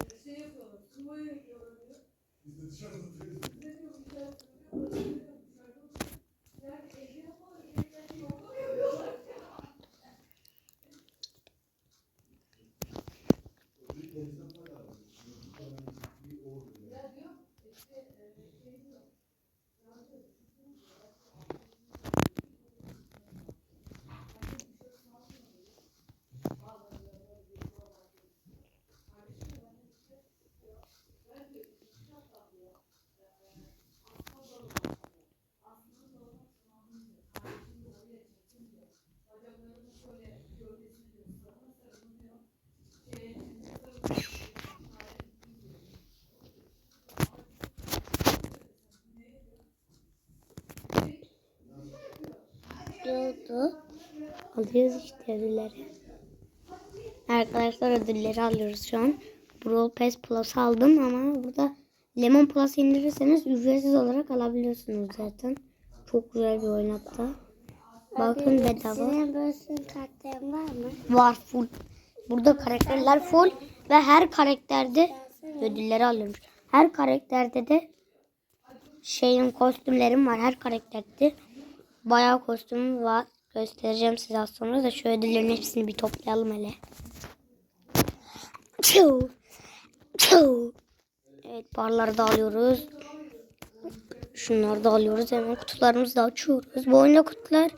Thank you. Oldu. Alıyoruz işte ödülleri. Arkadaşlar ödülleri alıyoruz şu an. Brawl Pass Plus aldım ama burada Lemon Plus indirirseniz ücretsiz olarak alabiliyorsunuz zaten. Çok güzel bir oyun hatta. Bakın bedava. Senin böyle sürü kartların var mı? Var full. Burada karakterler full ve her karakterde ödülleri alıyormuş. Her karakterde de şeyin kostümlerim var her karakterde. Bayağı kostüm var. Göstereceğim size az sonra da şu ödüllerin hepsini bir toplayalım hele. Çiu. Çiu. Evet barları da alıyoruz. Şunları da alıyoruz. Hemen kutularımızı da açıyoruz. Bu oyunda kutular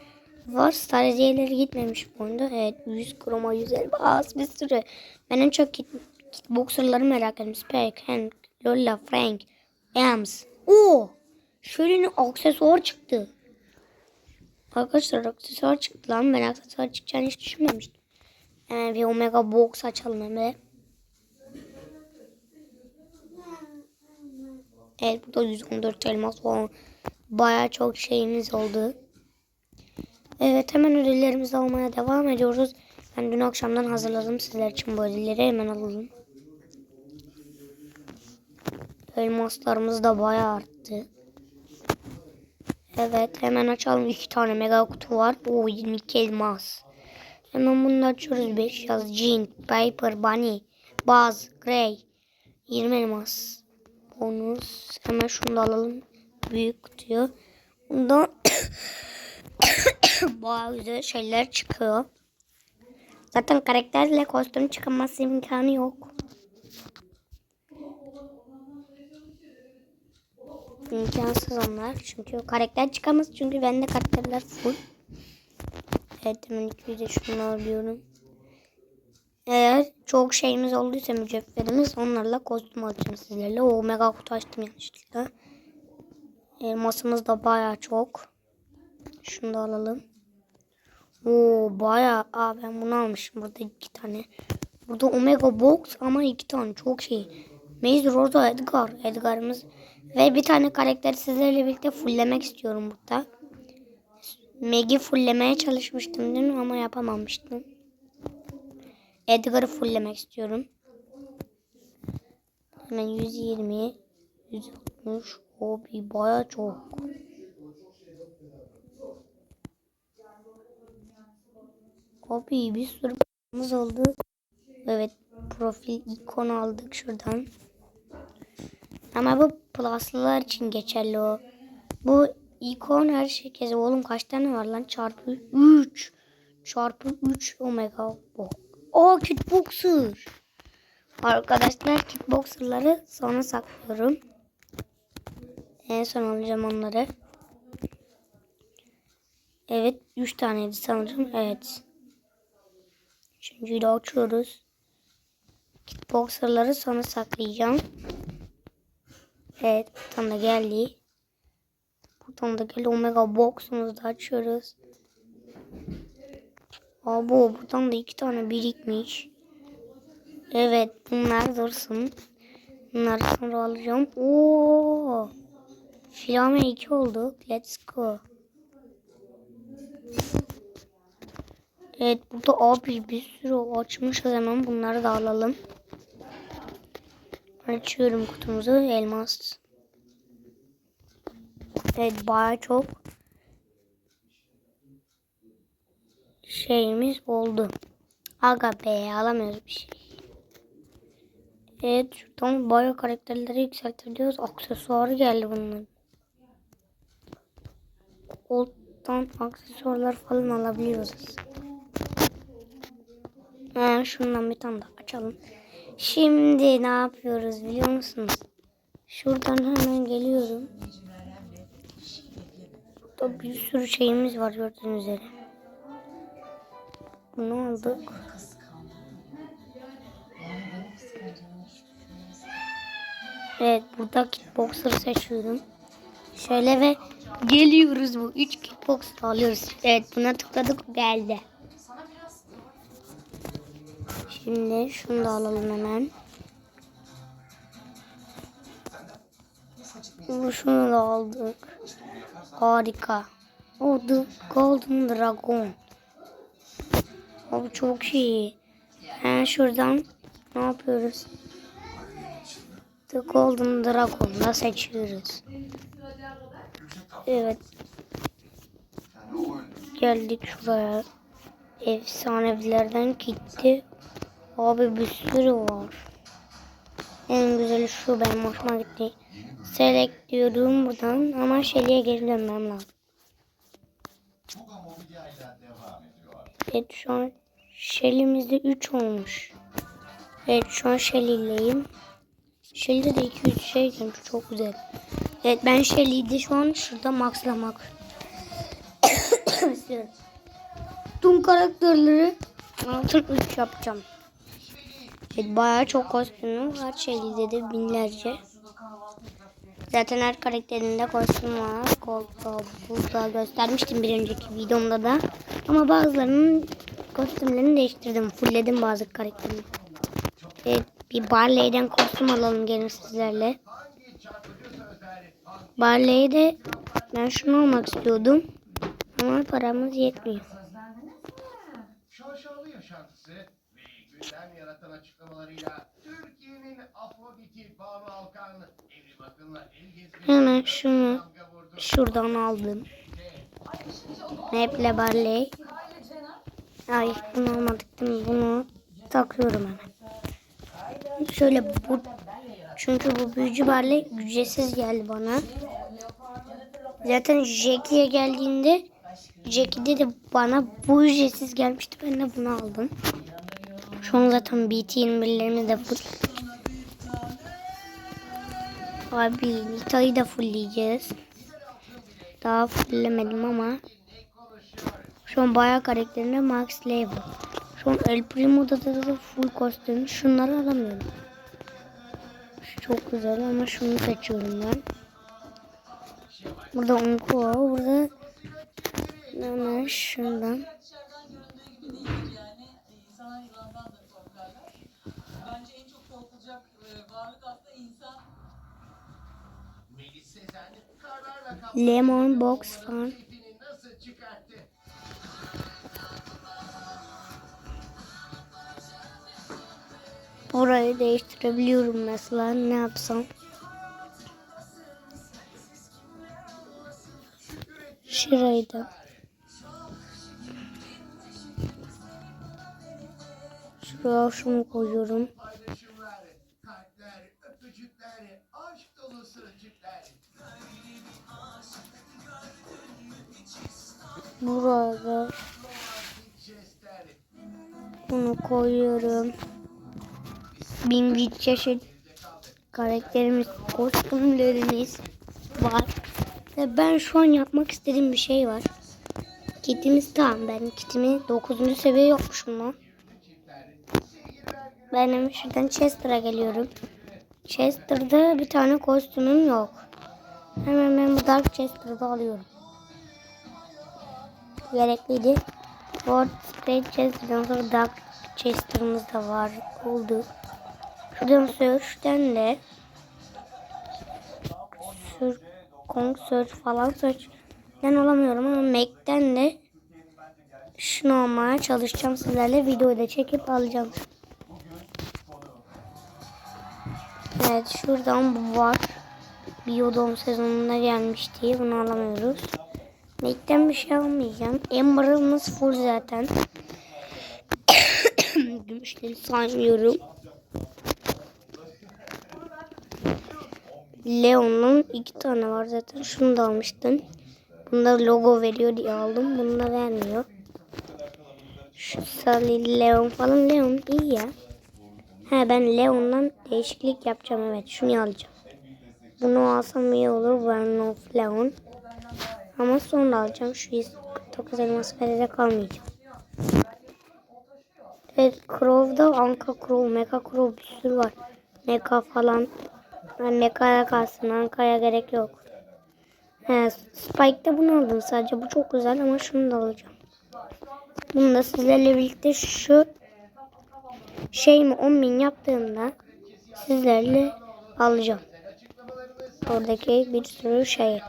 var. Stratejileri gitmemiş bu oyunda. Evet 100 kroma 100 elbas bir sürü. Ben en çok kit, kitboxerları merak ettim. Spike, Hank, Lola, Frank, Ems. Oo! Şöyle bir aksesuar çıktı. Arkadaşlar aksesuar çıktı lan. Ben aksesuar çıkacağını hiç düşünmemiştim. Hemen bir Omega Box açalım hemen. Evet burada 114 elmas falan. Baya çok şeyimiz oldu. Evet hemen ödüllerimizi almaya devam ediyoruz. Ben dün akşamdan hazırladım sizler için bu ödülleri hemen alalım. Elmaslarımız da baya arttı. Evet hemen açalım. iki tane mega kutu var. O 22 elmas. Hemen bunu açıyoruz. 5 yaz. Jean, Piper, Bunny, Buzz, Gray. 20 elmas. Bonus. Hemen şunu da alalım. Büyük kutuyu. Bundan bayağı güzel şeyler çıkıyor. Zaten karakterle kostüm çıkması imkanı yok. İmkansız onlar. Çünkü karakter çıkamaz. Çünkü bende karakterler full. Evet hemen 200'e şunu alıyorum. Eğer çok şeyimiz olduysa mücevherimiz onlarla kostüm alacağım sizlerle. O mega kutu açtım yanlışlıkla. Elmasımız da baya çok. Şunu da alalım. Oo baya. Aa ben bunu almışım. Burada iki tane. Burada omega box ama iki tane çok şey. Maze Rosa Edgar. Edgar'ımız. Ve bir tane karakteri sizlerle birlikte fulllemek istiyorum burada. Meg'i fulllemeye çalışmıştım mi? Ama yapamamıştım. Edgar'ı fulllemek istiyorum. Hemen 120 160 o bir baya çok. Abi bir sürü paramız oldu. Evet profil ikonu aldık şuradan. Ama bu pluslılar için geçerli o. Bu ikon her şey kez. Oğlum kaç tane var lan? Çarpı 3. Çarpı 3 omega bu. O kitboxer. Arkadaşlar kitboxerları sonra saklıyorum. En son alacağım onları. Evet 3 taneydi sanırım. Evet. Üçüncüyü de açıyoruz. Kitboxerları sonra saklayacağım. Evet buradan da geldi. Buradan da geldi. Omega box'umuzu da açıyoruz. Abo buradan da iki tane birikmiş. Evet bunlar dursun. Bunları sonra alacağım. Oo. Filame 2 oldu. Let's go. Evet burada abi bir sürü açmışız hemen bunları da alalım. Açıyorum kutumuzu. Elmas. Evet baya çok şeyimiz oldu. Aga be alamıyoruz bir şey. Evet şuradan bayağı karakterleri yükseltebiliyoruz. Aksesuarı geldi bunların. Gold'dan aksesuarlar falan alabiliyoruz. He, şundan bir tane daha açalım. Şimdi ne yapıyoruz biliyor musunuz? Şuradan hemen geliyorum. Burada bir sürü şeyimiz var gördüğünüz üzere. Bunu aldık. Evet burada kickboxer seçiyorum. Şöyle ve geliyoruz bu. 3 kickboxer alıyoruz. Evet buna tıkladık geldi. Şimdi şunu da alalım hemen. Bu Şunu da aldık. Harika. O The Golden Dragon. Abi çok iyi. Hemen şuradan ne yapıyoruz? The Golden Dragon'da seçiyoruz. Evet. Geldik şuraya. Efsanevilerden gitti. Abi bir sürü var. En güzeli şu benim hoşuma gitti. Select diyorum buradan ama Shelly'e geri dönmem lazım. Evet şu an Shelly'mizde 3 olmuş. Evet şu an Shelly'leyim. Shelly'de de 200 şey gelmiş çok güzel. Evet ben Shelly'de şu an şurada maxlamak. Tüm karakterleri altın 3 yapacağım. Evet bayağı çok kostümüm var. Shelly'de de binlerce. Zaten her karakterinde kostüm var. Kolda, burada göstermiştim bir önceki videomda da. Ama bazılarının kostümlerini değiştirdim. Fullledim bazı karakterleri. Evet, bir Barley'den kostüm alalım gelin sizlerle. Barley'e ben şunu almak istiyordum. Ama paramız yetmiyor. Şaşalı yaşantısı ve gündem yaratan açıklamalarıyla Türkiye'nin Afrodit'i Banu Alkan evli bakımla el gezmesi Hemen şunu şuradan aldım. Maple Barley. Ay bunu almadık değil mi? Bunu takıyorum hemen. Şöyle bu çünkü bu büyücü Barley ücretsiz geldi bana. Zaten Jackie'ye geldiğinde Jackie'de de bana bu ücretsiz gelmişti. Ben de bunu aldım. Şu an zaten BT 21'lerimiz de full. Abi Nita'yı da fullleyeceğiz. Daha fulllemedim ama şu an bayağı karakterinde Max Level. Şu an El Primo'da da, da full kostüm. Şunları alamıyorum. Çok güzel ama şunu seçiyorum ben. Burada var. Burada hemen şundan. Lemon Box çıkarttı? Burayı değiştirebiliyorum mesela. Ne yapsam? Şurayı da. Şuraya şunu koyuyorum. Burada bunu koyuyorum. Bin bir çeşit karakterimiz, kostümlerimiz var. Ve ben şu an yapmak istediğim bir şey var. Kitimiz tamam. Ben kitimi 9. seviye yokmuşum lan. Ben hemen şuradan Chester'a geliyorum. Chester'da bir tane kostümüm yok. Hemen ben bu Dark Chester'da alıyorum. Gerekliydi. Ford Great Chester'dan sonra Dark Chester'ımız da var. Oldu. Şuradan Search'ten de Search, Kong Search falan Search'ten alamıyorum ama Mac'ten de şunu almaya çalışacağım sizlerle videoyu da çekip alacağım. Evet şuradan bu var. Biyodom sezonunda gelmişti. Bunu alamıyoruz. Mac'ten bir şey almayacağım. Amber'ımız full zaten. Gümüşleri saymıyorum. Leon'un iki tane var zaten. Şunu da almıştım. Bunda logo veriyor diye aldım. Bunu da vermiyor. Şu Salih, Leon falan. Leon iyi ya. He ben Leon'dan değişiklik yapacağım. Evet şunu alacağım. Bunu alsam iyi olur. One of Leon. Ama sonra alacağım. Şu 149 elmas vererek almayacağım. Evet Crow'da Anka Crow, Mecha Crow bir sürü var. Mecha falan. Yani Mecha'ya kalsın. Anka'ya gerek yok. He, Spike'da bunu aldım sadece. Bu çok güzel ama şunu da alacağım. Bunu da sizlerle birlikte şu şey mi 10 bin yaptığımda sizlerle alacağım. Oradaki bir sürü şey.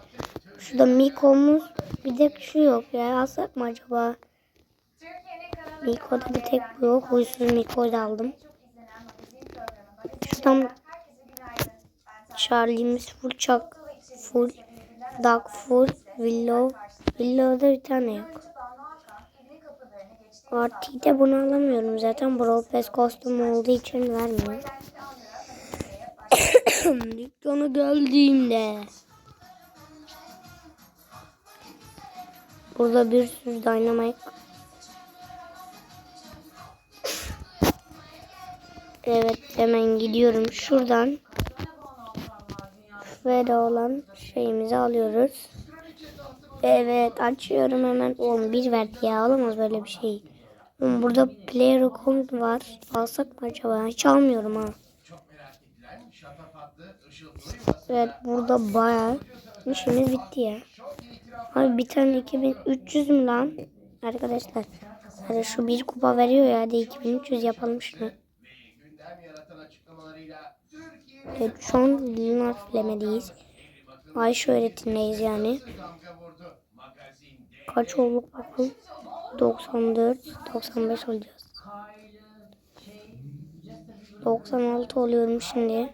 Şurada Miko'muz bir de şu yok ya. Alsak mı acaba? Miko'da bir tek bu yok. Huysuz Miko'yu da aldım. Şuradan Charlie'miz full Chuck full Duck full Willow Willow'da bir tane yok. Artı'yı bunu alamıyorum zaten Brawl Pass kostümü olduğu için vermiyor. Dükkana geldiğimde Burada bir sürü dynamite Evet hemen gidiyorum şuradan ve olan şeyimizi alıyoruz. Evet açıyorum hemen. Oğlum bir verdi ya alamaz böyle bir şey. Burada player account var. Alsak mı acaba? Hiç almıyorum ha. Evet burada bayağı işimiz bitti ya. Abi bir tane 2300 mü lan? Arkadaşlar. Hadi şu bir kupa veriyor ya. Hadi 2300 yapalım şunu. Evet şu an Lunar Flame'deyiz. Ay şöhretindeyiz yani. Kaç olduk bakalım. 94, 95 olacağız. 96 oluyorum şimdi.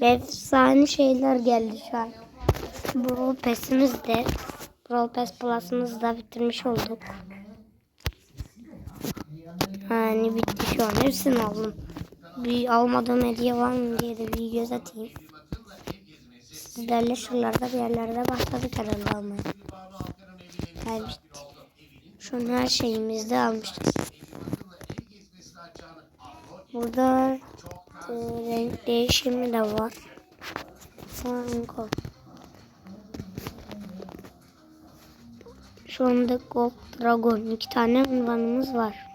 Efsane şeyler geldi şu an. Brawl Pass'imiz de Brawl Pass Plus'ımızı da bitirmiş olduk. Yani bitti şu an. Hepsini aldım. Bir almadığım hediye var mı diye de bir göz atayım. Sizlerle şuralarda bir yerlerde başladık herhalde almaya. Gel bitti. Şu an her şeyimizi de almışız. Burada e, renk değişimi de var. Franco. Şu anda Gold Dragon. iki tane unvanımız var.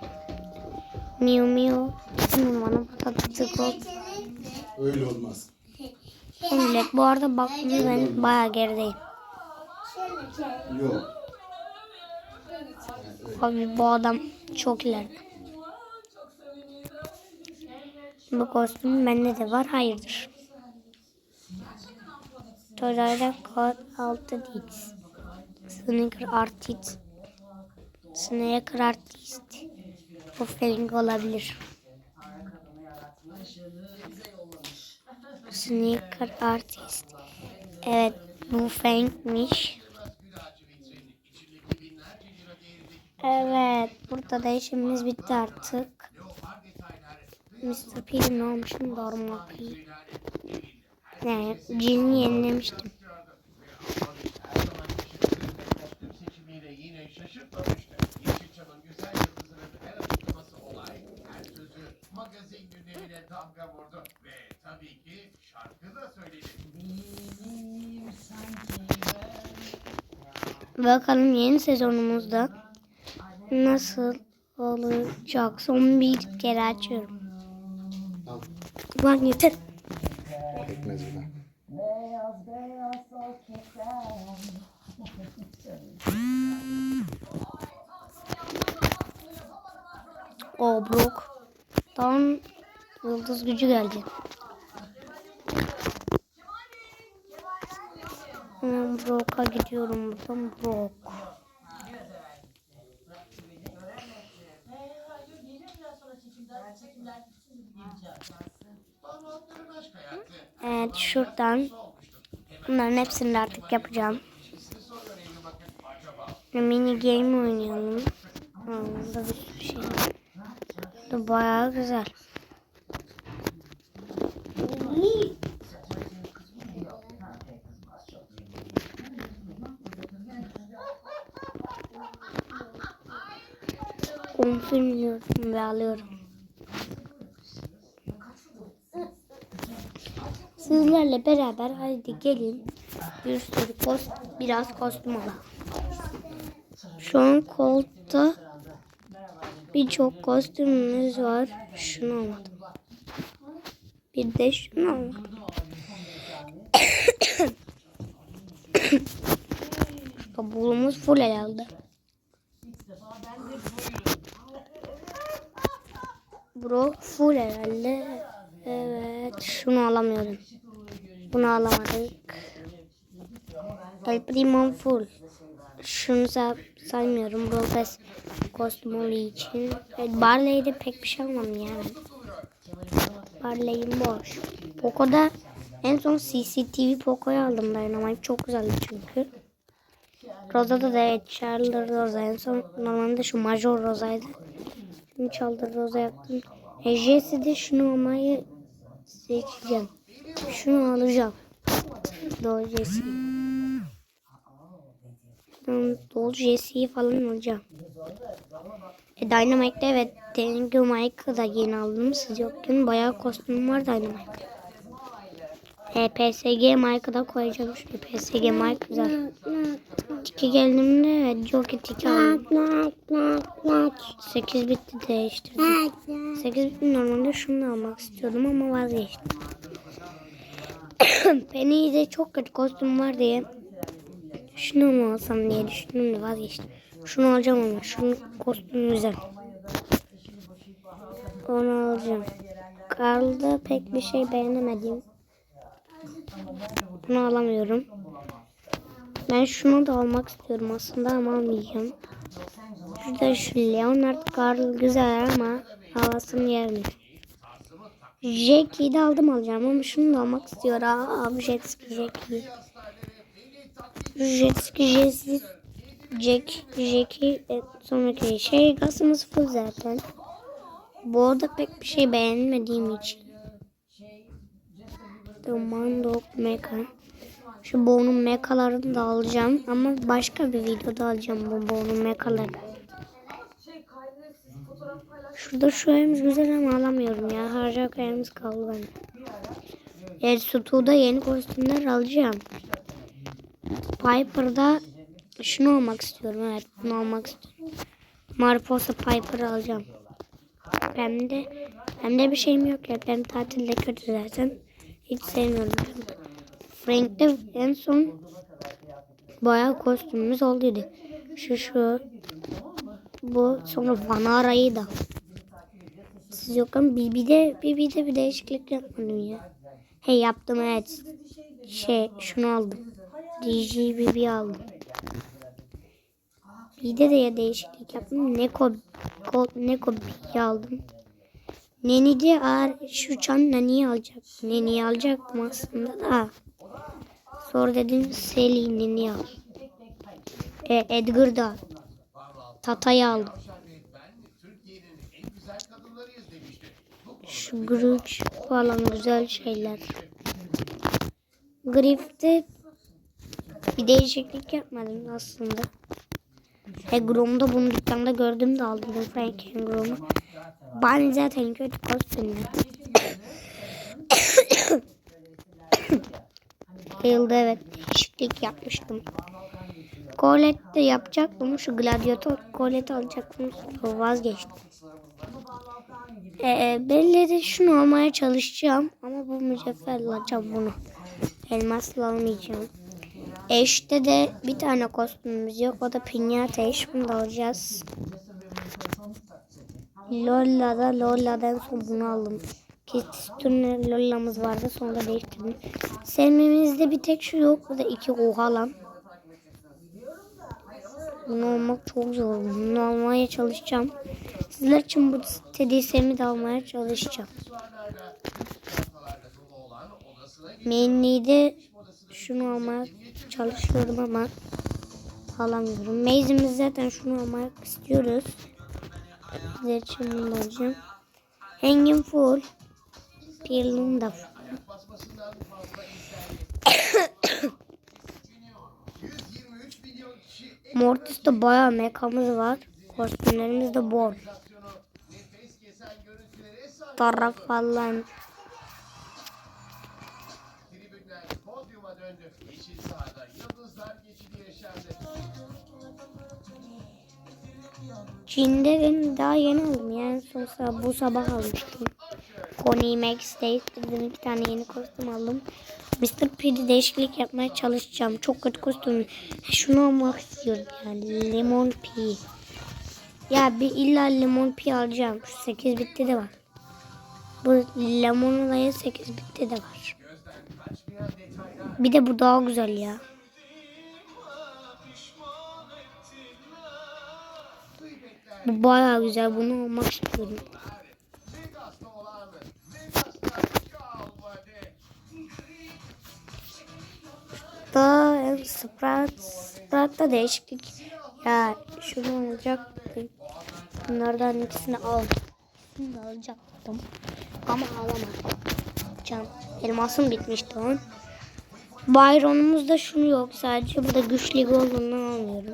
Miu Miu. Unvanı Patatası Gold. Öyle olmaz. Millet bu arada baktığımda ben bayağı gerideyim. Yok. Abi bu adam çok ileride. Bu kostüm bende de var. Hayırdır. Torayla kod 6 dix. Sneaker artist. Sneaker artist. Bu feeling olabilir. Sneaker artist. Evet bu Frank'miş. Evet burada da işimiz bitti artık. Mr. P'yi ne olmuşum? Normal P. Yani cilini yenilemiştim. Şaşırtmamıştı. Yeşilçam'ın güzel yıldızının her açıklaması olay, her sözü magazin gündemine damga vurdu. Ve tabii ki şarkı da söyledi. Bakalım yeni sezonumuzda nasıl olacak? Son bir kere açıyorum. Al. Yeter. Pekmez bile. O Brock. Tam yıldız gücü geldi. Hemen Brock'a gidiyorum buradan Brock. Evet şuradan bunların hepsini artık yapacağım. Mini game oynayalım. Burada bir şey. Bu bayağı güzel. Konfirmiyorum ve alıyorum. Sizlerle beraber haydi gelin bir sürü kost, biraz kostüm alalım. Şu an kolda birçok kostümümüz var. Şunu almadım. Bir de şunu almadım. Kabuğumuz full herhalde. Bro full herhalde. Evet şunu alamıyorum. Bunu alamadık. El Primo full. Şunu say saymıyorum. Bro Pass kostüm olduğu için. Evet, Barley'de pek bir şey almam yani. Barley'im boş. Poco'da en son CCTV Poco'yu aldım ama çok güzeldi çünkü. Rosa'da da evet Charles Rosa en son normalde şu Major Rosa'ydı. Şimdi Charles Rosa yaptım. E, Jesse de şunu almayı seçeceğim. Şunu alacağım. Doğru Jesse. Hmm, Doğru Jesse'yi falan alacağım. E, Dynamite'de evet Dengue Mike'ı da yeni aldım. Siz yokken bayağı kostüm var Dynamite'de. E, PSG Mike'ı da koyacağım şimdi. PSG Mike güzel. Tiki geldiğimde evet Jockey Tiki aldım. 8 bitti değiştirdim. 8 bitti normalde şunu almak istiyordum ama vazgeçtim. Penny'de çok kötü kostüm var diye şunu mu alsam diye düşündüm de vazgeçtim. Şunu alacağım ama şunun kostümü güzel. Onu alacağım. Karl'da pek bir şey beğenemedim. Bunu alamıyorum. Ben şunu da almak istiyorum aslında ama almayacağım. Şurada şu Leonard Carl güzel ama havasını yermiyor. Jackie'yi de aldım alacağım ama şunu da almak istiyor. Abi jet ski Jackie. Jet ski Jesse Jack, Jackie e, sonraki şey gazımız full zaten. Bu arada pek bir şey beğenmediğim için. Commando Mecha. Şu Bo'nun mekalarını da alacağım ama başka bir videoda alacağım bu Bo'nun mekalarını. Şurada şu evimiz güzel ama alamıyorum ya. Harcak evimiz kaldı bende. Evet Stu'da yeni kostümler alacağım. Piper'da şunu almak istiyorum. Evet bunu almak istiyorum. Mariposa Piper'ı alacağım. Hem de hem de bir şeyim yok ya. Ben tatilde kötü zaten. Hiç sevmiyorum. Frank'te en son bayağı kostümümüz olduydu. Şu şu. Bu sonra Vanara'yı da. Siz yokken BB'de BB'de bir değişiklik yapmadım ya. Hey yaptım evet. Şey şunu aldım. DJ BB aldım. BB'de de ya değişiklik yaptım. Neko Ko, Neko BB aldım. Neni'de ağır şu çan Nani'yi alacak. Neni'yi alacaktım aslında da. Sonra dedim Sally Neni al. E, Edgar da. Tata'yı aldım. Şu Grudge falan güzel şeyler. Griff'te bir değişiklik yapmadım aslında. Hegrom'da bunu dükkanda gördüm de aldım Frank Hegrom'u. Ben zaten kötü kostümler. Yılda evet değişiklik yapmıştım. Colette de yapacaktım. Şu gladiator Colette alacaktım. Sonra vazgeçtim. Ee, belli de şunu almaya çalışacağım. Ama bu mücevherle alacağım bunu. Elmasla almayacağım. Eş'te de bir tane kostümümüz yok. O da Pinyata Eş. Bunu da alacağız. Lolla'da Lolla'dan son bunu aldım. Kistune Lolla'mız vardı. Sonra değiştirdim. Sevmemizde bir tek şu yok. Bu da iki oha lan. Bunu almak çok zor. Bunu almaya çalışacağım. Sizler için bu TDS'mi de almaya çalışacağım. Menli'de şunu almaya çalışıyorum ama alamıyorum. Maze'imiz zaten şunu almak istiyoruz. Sizler için bunu alacağım. Hanging full. Pearl'ın da full. ayak basmasından fazla izlendi. 123 milyon kişi Mortis'te bayağı mekamız var. Kostümlerimiz de bol. Taraf falan. Döndü. Yeşil sahada yıldızlar geçidi yaşandı. Çin'de ben daha yeni aldım. Yani son sabah, bu sabah almıştım. Coney Max Days dedim iki tane yeni kostüm aldım. Mr. P'de değişiklik yapmaya çalışacağım. Çok kötü kostüm. Şunu almak istiyorum yani. Lemon P. Ya bir illa Lemon P alacağım. Şu 8 bitti de var. Bu Lemon olayı 8 bitti de var. Bir de bu daha güzel ya. Bu bayağı güzel. Bunu almak istiyorum. Da Sprat, Sprat'ta değişiklik. Ya şunu alacaktım. Bunlardan ikisini al. İkisini de alacaktım. Ama alamadım. Can, elmasım bitmişti onun. Byron'umuzda şunu yok. Sadece burada güçlü olduğundan almıyorum.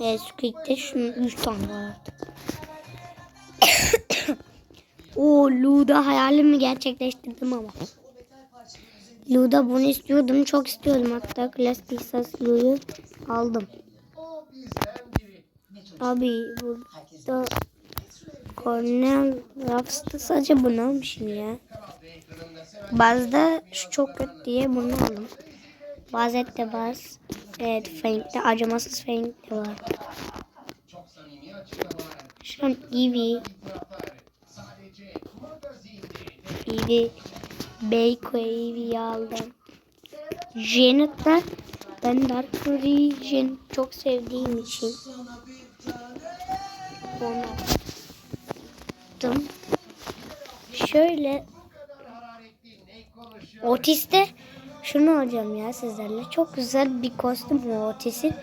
Evet, Squeak'te şunun 3 tane vardı. Oo, Luda hayalimi gerçekleştirdim ama. Luda bunu istiyordum. Çok istiyordum. Hatta Classic Sas aldım. Abi burada Cornel Raps'ta sadece bunu almışım ya. Bazda şu çok kötü diye bunu aldım. Bazette baz. Evet Frank'te acımasız Frank'te var. çok samimi açıklamalar. Şu an magazinde. Eevee, Beyko Eevee'yi aldım. Janet'ta ben Dark Origin çok sevdiğim için onu aldım. Şöyle? Otis'te şunu alacağım ya sizlerle. Çok güzel bir kostüm bu Otis'in.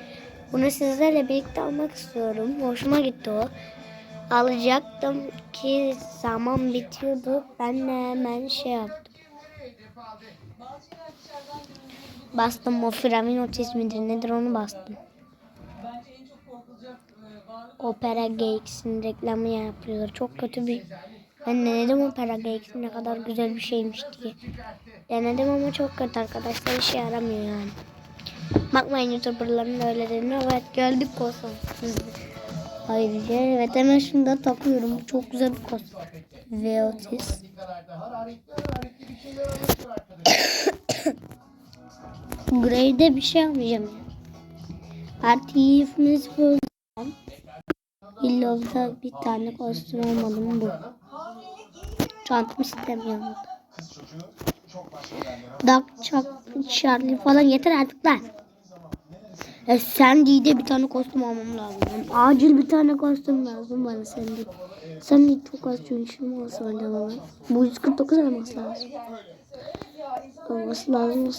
Bunu sizlerle birlikte almak istiyorum. Hoşuma gitti o. Alacaktım ki zaman bitiyordu. Ben de hemen şey yaptım. Bastım o Firamin Otis midir nedir onu bastım. bence en çok korkulacak e, varlık Opera Galaxy'nin reklamı yapıyorlar. Çok kötü bir... Ben denedim Opera Galaxy ne kadar güzel bir şeymiş diye. Denedim ama çok kötü arkadaşlar işe yaramıyor yani. Bakmayın youtuberların öyle dediğine. Evet geldik kostüm. Ayrıca evet hemen şunu da takıyorum. Çok güzel bir kostüm. Ve Otis. Dakikalarda hararetli hararetli bir şey almayacağım ya. Artif Musical. Willow'da bir tane kostüm almadım bu. Çantam istemiyorum. Duck, Chuck, Charlie falan yeter artık lan. E, Sandy'de bir tane kostüm almam lazım. Acil bir tane kostüm lazım bana Sandy. Sandy çok az çünkü olsa acaba. Bu 149 olması lazım. Olması lazım.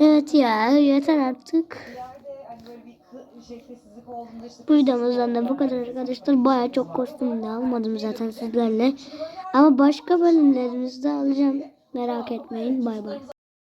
Evet ya yeter artık. Bu videomuzdan da bu kadar arkadaşlar. Baya çok kostüm de almadım zaten sizlerle. Ama başka bölümlerimizde alacağım. Merak etmeyin. Bay bay.